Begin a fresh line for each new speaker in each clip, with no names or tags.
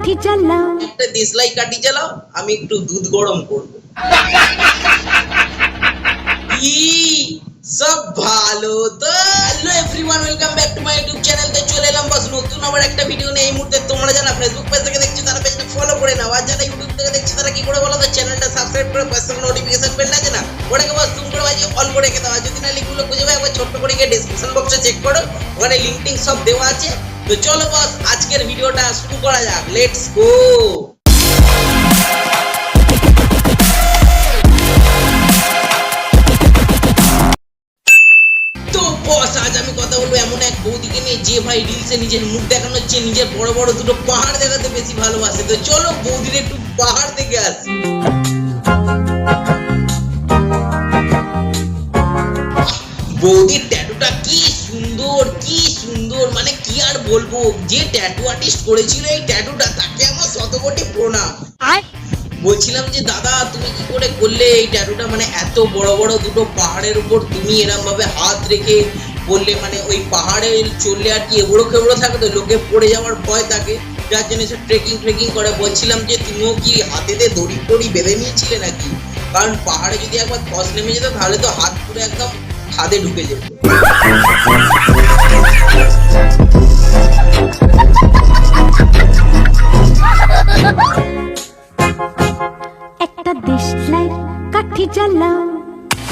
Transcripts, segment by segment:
কাঠি জ্বালাও
দেশলাই কাটি চালাও, আমি একটু দুধ গরম করব। সব ভালো তো? Hello everyone welcome back to my YouTube channel তে চলে এলাম বাস, নতুন আবার একটা ভিডিও নিয়ে। এই মুহূর্তে তোমরা যারা ফেসবুক পেজ থেকে দেখছ, তারা পেজটা ফলো করে নাও। আর যারা ইউটিউব থেকে দেখছ, তারা কি করে বলো তো চ্যানেলটা সাবস্ক্রাইব করে পাশে নোটিফিকেশন বেল আছে না? ওটাকে বাস তুমি করে বাজিয়ে অল করে রেখে দাও। যদি না লিঙ্কগুলো খুঁজে পাও, একবার ছোট্ট করে গিয়ে ডেসক্রিপশন বক্সে চেক করো। ওখানে লিঙ্ক সব দেওয়া আছে। তো চলো বস, আজকের ভিডিওটা শুরু করা যাক লেটস গো এমন এক বৌদিকে নিয়ে, যে ভাই রিলসে নিজের চেয়ে নিজের বড় বড় দুটো পাহাড় দেখাতে বেশি ভালোবাসে। তো চলো একটু পাহাড় আসি। বৌদির বলব যে ট্যাটু আর্টিস্ট করেছিল এই ট্যাটুটা তাকে আমার শতকোটি প্রণাম। বলছিলাম যে দাদা তুমি কি করে করলে এই ট্যাটুটা মানে এত বড় বড় দুটো পাহাড়ের উপর তুমি এরম ভাবে হাত রেখে বললে মানে ওই পাহাড়ে চললে আর কি এবড়ো খেবড়ো থাকে তো লোকে পড়ে যাওয়ার ভয় থাকে। যার জন্য সে ট্রেকিং ট্রেকিং করে। বলছিলাম যে তুমিও কি হাতেতে দড়ি টড়ি বেঁধে নিয়েছিলে নাকি? কারণ পাহাড়ে যদি একবার ধস নেমে যেত তাহলে তো হাত পুরো একদম খাদে ঢুকে যেত।
একটা দেশলাই কাঠি জ্বালাও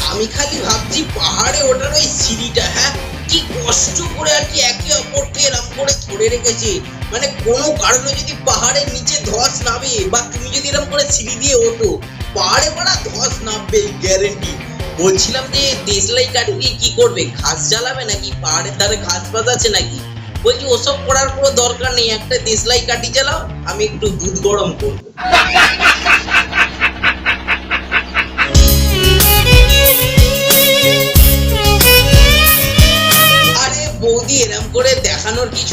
আমি খালি ভাবছি পাহাড়ে ওঠার ওই সিঁড়িটা হ্যাঁ? কি কষ্ট করে আর কি একে অপরকে এরম করে ধরে রেখেছে। মানে কোনো কারণে যদি পাহাড়ের নিচে ধস নামে বা তুমি যদি এরকম করে সিঁড়ি দিয়ে ওঠো পাহাড়ে পড়া ধস নামবে গ্যারেন্টি বলছিলাম যে দেশলাই কাঠি দিয়ে কি করবে? ঘাস জ্বালাবে নাকি? পাহাড়ের ধারে ঘাস পাত আছে নাকি? বলছি, ওসব করার কোনো দরকার নেই, একটা দেশলাই কাঠি জ্বালাও আমি একটু দুধ গরম করব।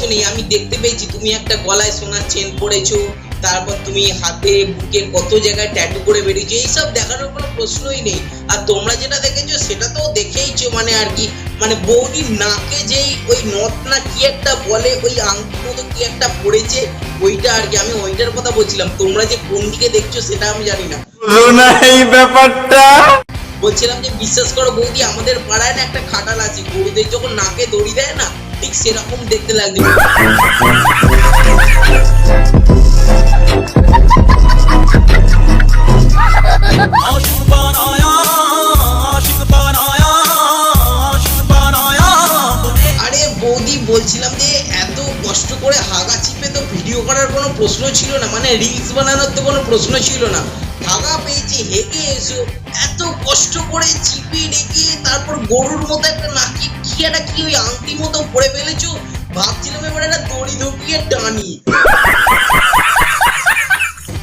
দেখানোর কিছু নেই আমি দেখতে পেয়েছি তুমি একটা গলায় সোনার চেন পরেছো তারপর তুমি হাতে বুকে কত জায়গায় ট্যাটু করে বেরিয়েছো এইসব দেখানোর কোনো প্রশ্নই নেই। আর তোমরা যেটা দেখেছ সেটা তো দেখেইছো মানে আর কি মানে বৌদির নাকে যেই ওই নথ না কি একটা বলে ওই আংটি মতো কি একটা পড়েছে ওইটা আর কি আমি ওইটার কথা বলছিলাম। তোমরা যে কোন দিকে দেখছ সেটা আমি জানি না।
এই ব্যাপারটা?
বলছিলাম যে বিশ্বাস করো বৌদি আমাদের পাড়ায় না একটা খাটাল আছে গরুদের যখন নাকে দড়ি দেয় না ঠিক সেরকম দেখতে
লাগল
আরে বৌদি, বলছিলাম যে এত কষ্ট করে হাগা চিপে তো ভিডিও করার কোনো প্রশ্ন ছিল না মানে রিলস বানানোর তো কোনো প্রশ্ন ছিল না। হাগা পেয়েছি, হেগে এসো, এত কষ্ট করে চিপে রেখে তারপর গরুর মতো একটা নাকি কি একটা কি ওই আংটি মতো পরে ফেলেছো? ভাবছিলাম এবার একটা দড়ি ঢুকিয়ে টানি।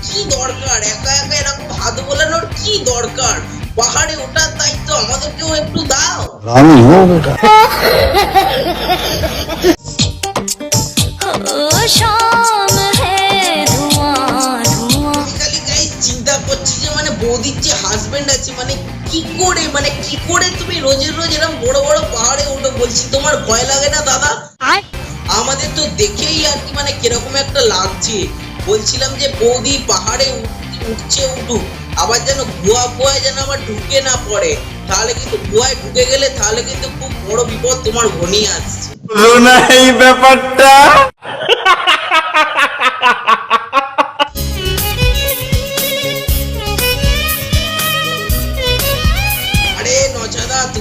কি দরকার? একা একা এরকম ভাত বোলানোর কি দরকার? পাহাড়ে ওঠার দায়িত্ব আমাদেরকেও একটু দাও।
রানী হো
যে মানে বৌদির যে হাজবেন্ড আছে মানে কি করে মানে কি করে তুমি রোজের রোজ এরকম বড় বড় পাহাড়ে উঠো বলছি? তোমার ভয় লাগে না দাদা? আমাদের তো দেখেই আর কি মানে কীরকম একটা লাগছে। বলছিলাম যে বৌদি পাহাড়ে উঠছে উঠুক। আবার যেন গুয়া ফুয়ায় যেন আবার ঢুকে না পড়ে। তাহলে কিন্তু গুয়ায় ঢুকে গেলে তাহলে কিন্তু খুব বড় বিপদ তোমার ঘনিয়ে আসছে।
এই ব্যাপারটা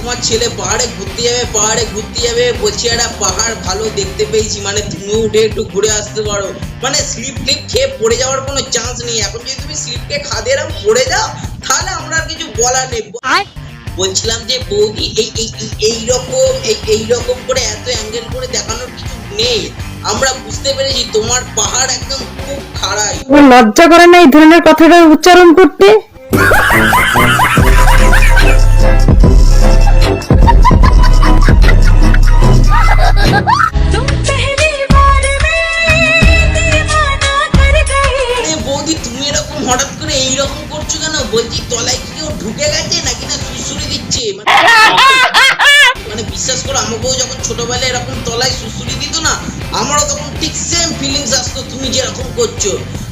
তোমার ছেলে পাহাড়ে ঘুরতে যাবে পাহাড়ে ঘুরতে যাবে বলছি একটা পাহাড় ভালো দেখতে পেয়েছি মানে তুমি উঠে একটু ঘুরে আসতে পারো। মানে স্লিপ টিপ খেয়ে পড়ে যাওয়ার কোনো চান্স নেই। এখন যদি তুমি স্লিপ খেয়ে খাদে এরকম পড়ে যাও তাহলে আমরা আর কিছু বলার নেই। বলছিলাম যে বৌদি এই এই এই- এই রকম এই এই রকম করে এত অ্যাঙ্গেল করে দেখানোর কিছু নেই। আমরা বুঝতে পেরেছি তোমার পাহাড় একদম খুব খাড়াই।
তোমার লজ্জা করে না এই ধরনের কথাটা উচ্চারণ করতে?
কেউ ঢুকে গেছে নাকি না সুসুরি দিচ্ছে? মানে- মানে বিশ্বাস করো আমাকেও যখন ছোটবেলায় এরকম তলায় সুসুরি দিত না, আমারও তখন ঠিক সেম ফিলিংস আসতো তুমি যেরকম করছ।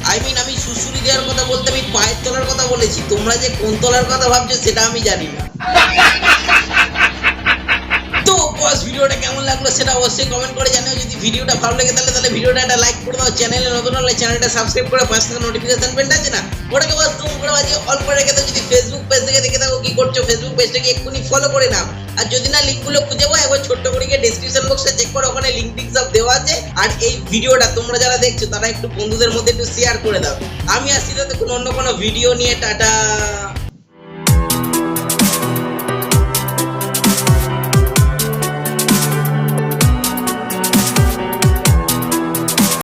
আই মিন আমি সুসুরি দেওয়ার কথা বলতে, আমি পায়ের তলার কথা বলেছি। তোমরা যে কোন তলার কথা ভাবছ, সেটা আমি জানি না। বস, ভিডিওটা কেমন লাগল সেটা অবশ্যই কমেন্ট করে জানিও। যদি ভিডিওটা ভালো লাগে তাহলে তাহলে ভিডিওটা একটা লাইক করে দাও। চ্যানেলে নতুন হলে চ্যানেলটা সাবস্ক্রাইব করে পাশে থাকা নোটিফিকেশন বেলটা আছে না? ওটাকে বাস তুমি করে বাজিয়ে অল করে রেখে দাও। যদি ফেসবুক পেজ থেকে দেখে থাকো কি করছ ফেসবুক পেজটাকে এক্ষুনি ফলো করে নাও। আর যদি না লিঙ্কগুলো খুঁজে পাও, একবার ছোট্ট করে গিয়ে ডিসক্রিপশন বক্সে চেক করো, ওখানে লিঙ্ক টিঙ্ক সব দেওয়া আছে। আর এই ভিডিওটা তোমরা যারা দেখছ, তারা একটু বন্ধুদের মধ্যে একটু শেয়ার করে দাও। আমি আসছি তো কোনো অন্য কোনো ভিডিও নিয়ে, টাটা।